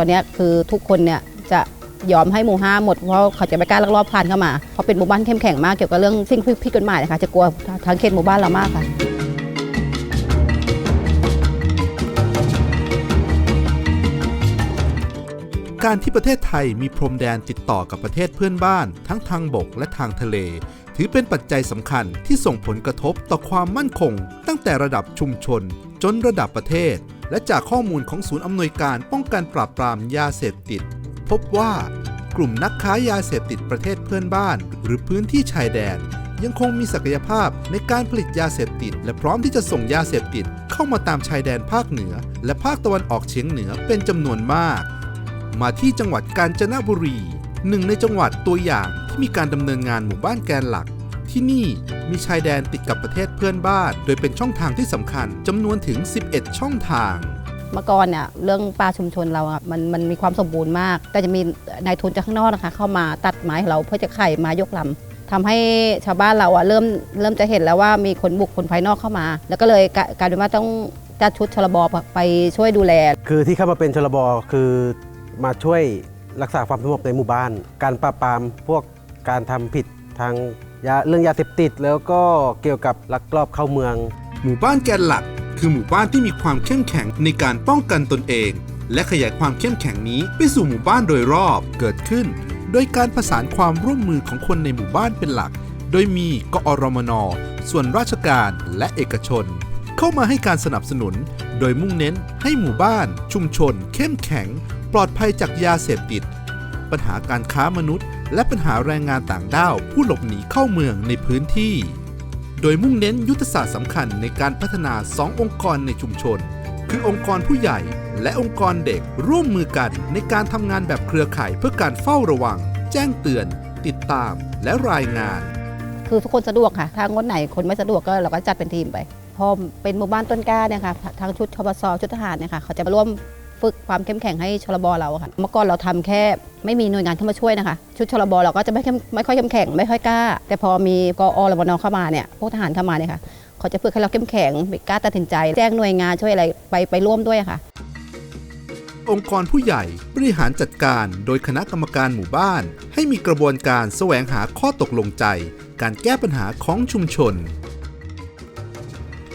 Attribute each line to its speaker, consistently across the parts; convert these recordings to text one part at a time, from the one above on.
Speaker 1: ตอนนี้คือทุกคนเนี่ยจะยอมให้หมู่ห้าหมดเพราะเขาจะไม่กล้าลักลอบผ่านเข้ามาเพราะเป็นหมู่บ้านเข้มแข็งมากเกี่ยวกับเรื่องสิ่งผิดกฎหมายนะคะจะกลัวทางเขตหมู่บ้านเรามากค่ะ
Speaker 2: การที่ประเทศไทยมีพรมแดนติดต่อกับประเทศเพื่อนบ้าน ทั้งทางบกและทางทะเล ถือเป็นปัจจัยสำคัญที่ส่งผลกระทบต่อความมั่นคง ตั้งแต่ระดับชุมชนจนระดับประเทศ และจากข้อมูลของศูนย์อำนวยการป้องกันปราบปรามยาเสพติด พบว่ากลุ่มนักค้ายาเสพติดประเทศเพื่อนบ้าน หรือพื้นที่ชายแดน ยังคงมีศักยภาพในการผลิตยาเสพติด และพร้อมที่จะส่งยาเสพติด เข้ามาตามชายแดนภาคเหนือ และภาคตะวันออกเฉียงเหนือเป็นจำนวนมาก มาที่จังหวัดกาญจนบุรีหนึ่งในจังหวัดตัวอย่างที่มีการดำเนินงานหมู่บ้านแกนหลัก ที่นี่มีชายแดนติดกับประเทศเพื่อนบ้าน โดยเป็นช่องทางที่สำคัญจำนวนถึง 11 ช่องทาง
Speaker 1: เมื่อก่อนเนี่ยเรื่องป่าชุมชนเราอะมันมันมีความสมบูรณ์มาก แต่จะมีนายทุนจากข้างนอกนะคะ เข้ามาตัดไม้ให้เราเพื่อจะไข่มายกลำทำให้ชาวบ้านเราอะเริ่มเริ่มจะเห็นแล้วว่ามีคนบุกคนภายนอกเข้ามา แล้วก็เลยกลายกลายเป็นว่าต้องจัดชุดชลบไปช่วยดูแล
Speaker 3: คือที่เข้ามาเป็นชลบคือมาช่วยรักษาความสงบในหมู่บ้าน การปราบปรามพวกการทำผิดทาง ยาเรื่องยาเสพติดแล้วก็เกี่ยวกับลักลอบเข้าเมือง
Speaker 2: หมู่บ้านแกนหลัก คือหมู่บ้านที่มีความเข้มแข็งในการป้องกันตนเอง และขยายความเข้มแข็งนี้ไปสู่หมู่บ้านโดยรอบเกิดขึ้น โดยการประสานความร่วมมือของคนในหมู่บ้านเป็นหลัก โดยมีกอรมน ส่วนราชการและเอกชน เข้ามาให้การสนับสนุน โดยมุ่งเน้นให้หมู่บ้าน ชุมชน เข้มแข็ง ปลอดภัยจากยาเสพติด ปัญหาการค้ามนุษย์ และปัญหาแรงงานต่างด้าวผู้หลบหนีเข้าเมืองในพื้นที่ โดยมุ่งเน้นยุทธศาสตร์สำคัญในการพัฒนา 2 องค์กรในชุมชน คือองค์กรผู้ใหญ่และองค์กรเด็กร่วมมือกันในการทำงานแบบเครือข่ายเพื่อการเฝ้าระวัง แจ้งเตือน ติดตามและรายงาน
Speaker 1: คือทุกคนสะดวกค่ะ ถ้างดไหนคนไม่สะดวกก็เราก็จัดเป็นทีมไปพอเป็นหมู่บ้านต้นกล้าเนี่ยค่ะทางชุดชบสชุดทหารเนี่ยค่ะเขาจะมาร่วม ฝึกความเข้มแข็งให้ชลบเราค่ะ เมื่อก่อนเราทำแค่ไม่มีหน่วยงานเข้ามาช่วยนะคะ ชุดชลบเราก็จะไม่ไม่ค่อยเข้มแข็งไม่ค่อยกล้า แต่พอมีกอรบนเข้ามาเนี่ยพวกทหารเข้ามาเนี่ยค่ะเขาจะฝึกให้เราเข้มแข็งกล้าตัดสินใจ แจ้งหน่วยงานช่วยอะไรไปไปร่วมด้วยค่ะ
Speaker 2: องค์กรผู้ใหญ่บริหารจัดการโดยคณะกรรมการหมู่บ้าน ให้มีกระบวนการแสวงหาข้อตกลงใจ การแก้ปัญหาของชุมชน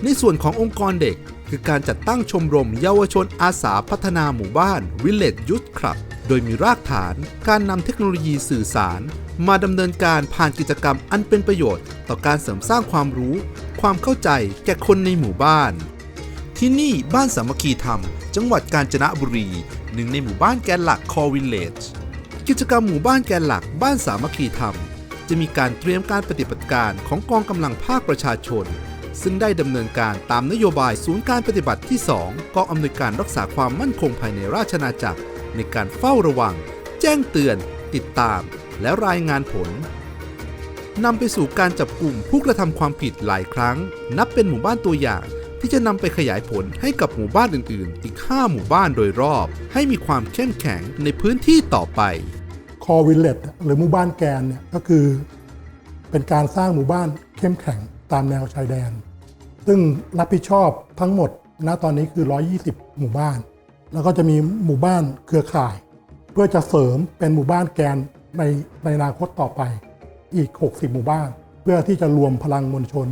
Speaker 2: ในส่วนขององค์กรเด็ก คือการจัดตั้งชมรมเยาวชนอาสาพัฒนาหมู่บ้าน Village Youth Club โดยมีรากฐานการนำเทคโนโลยีสื่อสาร มาดำเนินการผ่านกิจกรรมอันเป็นประโยชน์ ต่อการเสริมสร้างความรู้ ความเข้าใจแก่คนในหมู่บ้าน ที่นี่บ้านสามัคคีธรรม จังหวัดกาญจนบุรี หนึ่งในหมู่บ้านแกนหลักคอวิลเลจกิจกรรมหมู่บ้านแกนหลักบ้านสามัคคีธรรม จะมีการเตรียมการปฏิบัติการของกองกำลังภาคประชาชน ซึ่งได้ดำเนินการตามนโยบายศูนย์การปฏิบัติที่ 2กองอำนวยการรักษาความมั่นคงภายในราชอาจักร ในการเฝ้าระวัง แจ้งเตือน ติดตาม และรายงานผลนำไปสู่การจับกลุ่มผู้กระทำความผิดหลายครั้ง นับเป็นหมู่บ้านตัวอย่างที่จะนำไปขยายผลให้กับหมู่บ้านอื่น ๆ อีก 5 หมู่บ้านโดยรอบ ให้มีความเข้มแข็งในพื้นที่ต่อไป
Speaker 4: คอวิลเลจหรือหมู่บ้านแกนเนี่ยก็คือ เป็นการสร้างหมู่บ้านเข้มแข็ง ตามแนวชายแดน ซึ่งรับผิดชอบทั้งหมดณตอนนี้คือ 120 หมู่บ้าน แล้วก็จะมีหมู่บ้านเครือข่าย เพื่อจะเสริมเป็นหมู่บ้านแกนในในอนาคตต่อไปอีก 60 หมู่บ้าน เพื่อที่จะรวมพลังมวลชน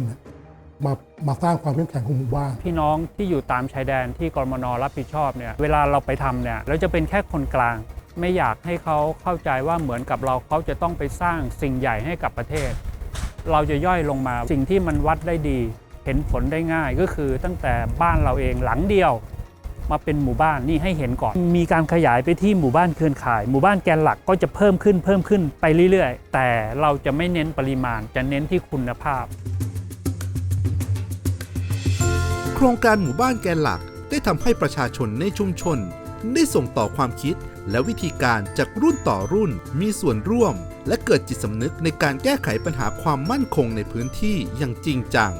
Speaker 4: มามาสร้างความเข้มแข็งของหมู่บ้าน
Speaker 5: พี่น้องที่อยู่ตามชายแดนที่กรมนรับผิดชอบเนี่ยเวลาเราไปทำเนี่ยเราจะเป็นแค่คนกลาง ไม่อยากให้เขาเข้าใจว่าเหมือนกับเราเขาจะต้องไปสร้างสิ่งใหญ่ให้กับประเทศ เราจะย่อยลงมาสิ่งที่มันวัดได้ดี เห็นผลได้ง่ายก็คือตั้งแต่บ้านเราเองหลังเดียว มาเป็นหมู่บ้านนี่ให้เห็นก่อน มีการขยายไปที่หมู่บ้านเครือข่าย หมู่บ้านแกนหลักก็จะเพิ่มขึ้นเพิ่มขึ้นไปเรื่อยๆ แต่เราจะไม่เน้นปริมาณจะเน้นที่คุณภาพ
Speaker 2: โครงการหมู่บ้านแกนหลักได้ทำให้ประชาชนในชุมชน ได้ส่งต่อความคิดและวิธีการจากรุ่นต่อรุ่นมีส่วนร่วม และเกิดจิตสำนึกในการแก้ไขปัญหาความมั่นคงในพื้นที่อย่างจริงจัง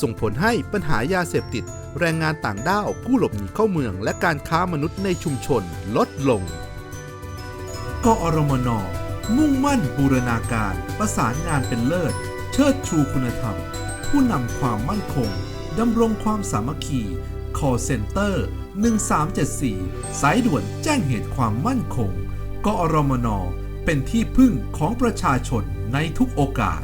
Speaker 2: ส่งผลให้ปัญหายาเสพติด แรงงานต่างด้าว ผู้หลบหนีเข้าเมือง และการค้ามนุษย์ในชุมชนลดลง กอรมน มุ่งมั่นบูรณาการ ประสานงานเป็นเลิศ เชิดชูคุณธรรม ผู้นำความมั่นคงดำรงความสามัคคี call center 1374 สายด่วนแจ้งเหตุความมั่นคง กอรมน เป็นที่พึ่งของประชาชนในทุกโอกาส